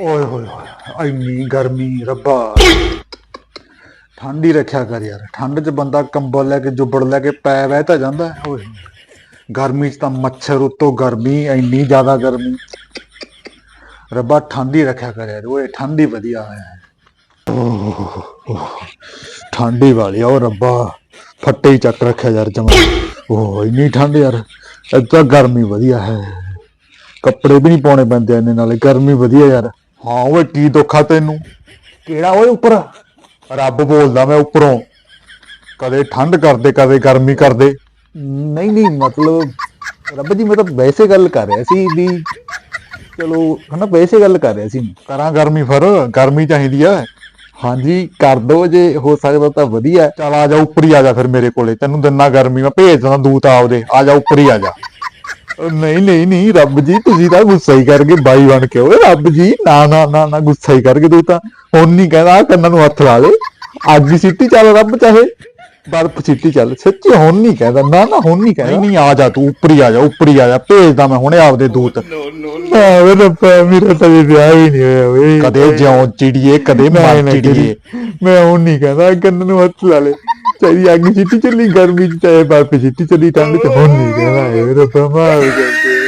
ਓਏ ਹੋਏ ਹੋਏ ਇੰਨੀ ਗਰਮੀ, ਰੱਬਾ। ਠੰਡ ਹੀ ਰੱਖਿਆ ਕਰ ਯਾਰ, ਠੰਡ 'ਚ ਬੰਦਾ ਕੰਬਲ ਲੈ ਕੇ, ਜੁਬੜ ਲੈ ਕੇ ਪੈ ਬਹਿ ਤਾਂ ਜਾਂਦਾ, ਓਏ ਗਰਮੀ 'ਚ ਤਾਂ ਮੱਛਰ ਉੱਤੋਂ ਗਰਮੀ ਇੰਨੀ ਜ਼ਿਆਦਾ ਗਰਮੀ। ਰੱਬਾ, ਠੰਡ ਹੀ ਰੱਖਿਆ ਕਰ ਯਾਰ, ਓਏ, ਠੰਡ ਹੀ ਵਧੀਆ ਹੈ। ਠੰਡੀ ਵਾਲੀ ਆ ਉਹ ਰੱਬਾ, ਫੱਟੇ ਹੀ ਚੱਕ ਰੱਖਿਆ ਯਾਰ ਜਮਾ। ਉਹ ਇੰਨੀ ਠੰਡ ਯਾਰ ਇੱਦਾਂ ਗਰਮੀ ਵਧੀਆ ਹੈ। ਕੱਪੜੇ ਵੀ ਨਹੀਂ ਪਾਉਣੇ ਪੈਂਦੇ ਇੰਨੇ ਨਾਲੇ, ਗਰਮੀ ਵਧੀਆ ਯਾਰ। ਹਾਂ ਓਏ ਕੀ ਦੁੱਖ ਆ ਤੈਨੂੰ? ਕਿਹੜਾ ਓਏ ਉੱਪਰ? ਰੱਬ ਬੋਲਦਾ ਮੈਂ ਉੱਪਰੋਂ। ਕਦੇ ਠੰਡ ਕਰਦੇ ਕਦੇ ਗਰਮੀ ਕਰਦੇ। ਨਹੀਂ ਨਹੀਂ ਮਤਲਬ ਰੱਬ ਜੀ ਮੈਂ ਤਾਂ ਵੈਸੇ ਗੱਲ ਕਰ ਰਿਹਾ ਸੀ ਵੀ ਚਲੋ ਹਨਾ ਵੈਸੇ ਗੱਲ ਕਰ ਰਿਹਾ ਸੀ ਕਰਾਂ ਗਰਮੀ ਫਿਰ ਗਰਮੀ ਚਾਹੀਦੀ ਆ ਹਾਂਜੀ ਕਰ ਦੋ ਜੇ ਹੋ ਸਕਦਾ ਤਾਂ ਵਧੀਆ। ਚੱਲ ਆ ਜਾ ਉੱਪਰ ਹੀ ਆ ਜਾ ਫਿਰ ਮੇਰੇ ਕੋਲੇ। ਤੈਨੂੰ ਦਿਨਾ ਗਰਮੀ ਮੈਂ ਭੇਜ ਦਿੰਦਾ ਦੂਤ ਆਪਦੇ। ਆ ਜਾ ਉੱਪਰ ਹੀ ਆ ਜਾ। ਨਹੀਂ ਨਹੀਂ ਨਹੀਂ ਰੱਬ ਜੀ ਤੁਸੀਂ ਤਾਂ ਗੁੱਸਾ ਹੀ ਕਰਕੇ ਬਾਈ ਬਣ ਕੇ ਓਏ ਰੱਬ ਜੀ ਨਾ ਨਾ ਨਾ ਨਾ ਗੁੱਸਾ ਹੀ ਕਰਕੇ ਤੂੰ ਤਾਂ ਹੁਣ ਨਹੀਂ ਕਹਿੰਦਾ ਆਹ ਕੰਨਾਂ ਨੂੰ ਹੱਥ ਲਾ ਦੇ। ਅੱਜ ਹੀ ਸਿੱਟੀ ਚੱਲ ਰੱਬ ਚਾਹੇ ਬਰਫ ਸਿੱਟੀ ਚੱਲ। ਸੱਚੀ ਹੁਣ ਨਹੀਂ ਕਹਿੰਦਾ ਨਾ ਨਾ ਹੁਣ ਨਹੀਂ ਕਹਿੰਦਾ। ਨਹੀਂ ਆ ਜਾ ਤੂੰ ਉੱਪਰ ਹੀ ਆ ਜਾ ਉੱਪਰ ਹੀ ਆ ਜਾ ਭੇਜਦਾ ਮੈਂ ਹੁਣੇ ਆਪਦੇ ਦੂਤ। ਆਵੇ ਰੱਬਾ ਮੇਰਾ ਤਾਂ ਵੀ ਵਿਆਹ ਹੀ ਨਹੀਂ ਹੋਇਆ ਓਏ। ਕਦੇ ਜਿਉਂ ਚਿੜੀਏ ਕਦੇ ਮਰ ਚਿੜੀਏ। ਮੈਂ ਹੁਣ ਨਹੀਂ ਕਹਿੰਦਾ ਕੰਨ ਨੂੰ ਹੱਥ ਲਾ ਲੈ। ਚਾਹੀ ਅੱਗ ਸਿੱਟੀ ਚੱਲੀ, ਗਰਮੀ ਚ ਚਾਹੇ ਬਰਫ ਸਿੱਟੀ ਚੱਲੀ, ਠੰਡ ਚ ਹੁਣ ਨਹੀਂ ਕਹਿੰਦਾ ਏ ਰੱਬਾ ਮਾਰ ਜਾਂਦੇ